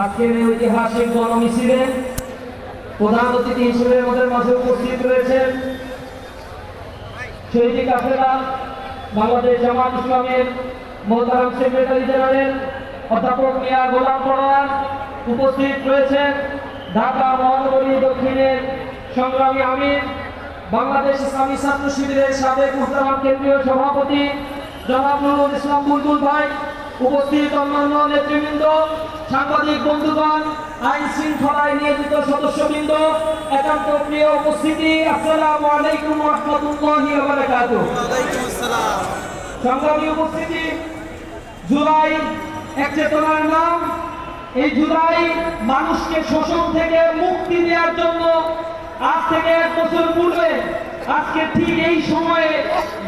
আজকের এই ঐতিহাসিক গণমিছিলে প্রধান অতিথি হিসেবে আমাদের মাঝে উপস্থিত রয়েছেন শহীদ কাফেলা বাংলাদেশ জামাত ইসলামের মোহতারাম সেক্রেটারি জেনারেল অধ্যাপক মিয়া গোলাম পরোয়ার উপস্থিত রয়েছেন ঢাকা মহানগরী দক্ষিণের সংগ্রামী আমির, বাংলাদেশ ইসলামী ছাত্র শিবিরের সাবেক মোহতারাম কেন্দ্রীয় সভাপতি জনাব নুরুল ইসলাম বুলবুল ভাই উপস্থিত অন্যান্য নেতৃবৃন্দ, সাংবাদিক বন্ধুগণ, আইন শৃঙ্খলায় নিয়োজিত সদস্যবৃন্দ, একান্ত প্রিয় উপস্থিতি, আসসালামু আলাইকুম রহমতুল্লাহি ওয়া উপস্থিতি, জুলাই এক চেতনার নাম, এই জুলাই মানুষকে শোষণ থেকে মুক্তি দেওয়ার জন্য আজ থেকে এক বছর পূর্বে, আজকে ঠিক এই সময়ে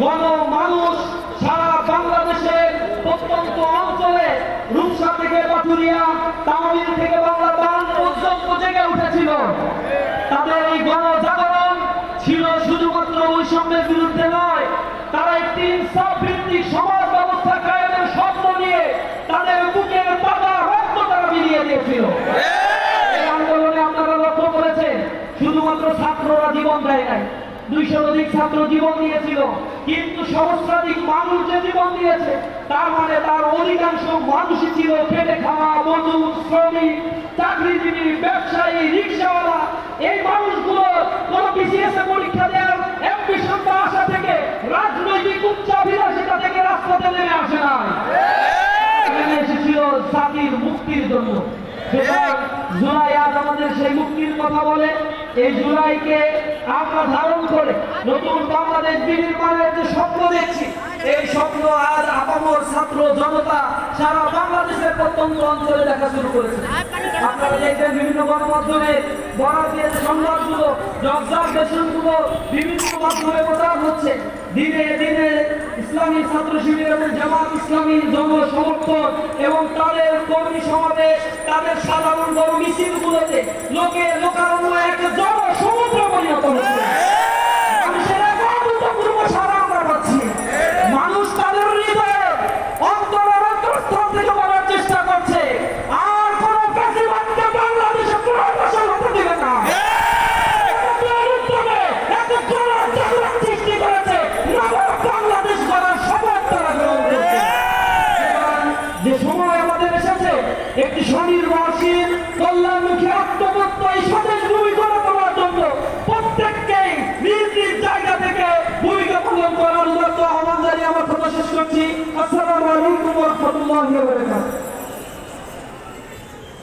গণ মানুষ সারা বাংলাদেশের প্রত্যন্ত অঞ্চলে রূপসা থেকে তামিল থেকে বাংলা বান পর্যন্ত জেগে উঠেছিল। তাদের এই গণজাগরণ ছিল শুধুমাত্র বৈষম্যের বিরুদ্ধে নয়, তারা একটি ইনসাফ সমাজ ব্যবস্থা কায়েমের স্বপ্ন নিয়ে তাদের বুকের পাতা রক্ত তারা বিলিয়ে দিয়েছিল। আন্দোলনে আপনারা লক্ষ্য করেছেন, শুধুমাত্র ছাত্ররা জীবন দেয় নাই। দুইশো অধিক ছাত্র জীবন দিয়েছিল। কিন্তু সহস্রাধিক মানুষ যে জীবন দিয়েছে, তার মানে তার অধিকাংশ মানুষই ছিল খেটে খাওয়া মজুর, শ্রমিক, চাকরিজীবী, ব্যবসায়ী, রিক্সাওয়ালা। এই মানুষগুলো কোন বিসিএস পরীক্ষা দেওয়ার অ্যাম্বিশন বা আশা থেকে রাজনৈতিক উচ্চাভিলাষিতা থেকে রাস্তাতে নেমে আসে না এসেছিল জাতির মুক্তির জন্য। জুলাই আজ আমাদের সেই মুক্তির কথা বলে। এই জুলাইকে আমরা ধারণ করে নতুন বাংলাদেশ বিনির্মাণের যে স্বপ্ন দেখছি, এই স্বপ্ন আজ আপামর ছাত্র জনতা সারা বাংলাদেশের প্রত্যন্ত অঞ্চলে দেখা শুরু করেছে। আপনারা দেখবেন বিভিন্ন গণমাধ্যমে মাধ্যমে হচ্ছে। দিনে দিনে ছাত্র এবং তাদের কর্মী তাদের সাধারণ বড় মিছিলগুলোতে লোকে লোকারণ্য পরিণত হচ্ছে শেষ করছি আসসালামু আলাইকুম ওয়া রাহমাতুল্লাহি ওয়া বারাকাতুহু।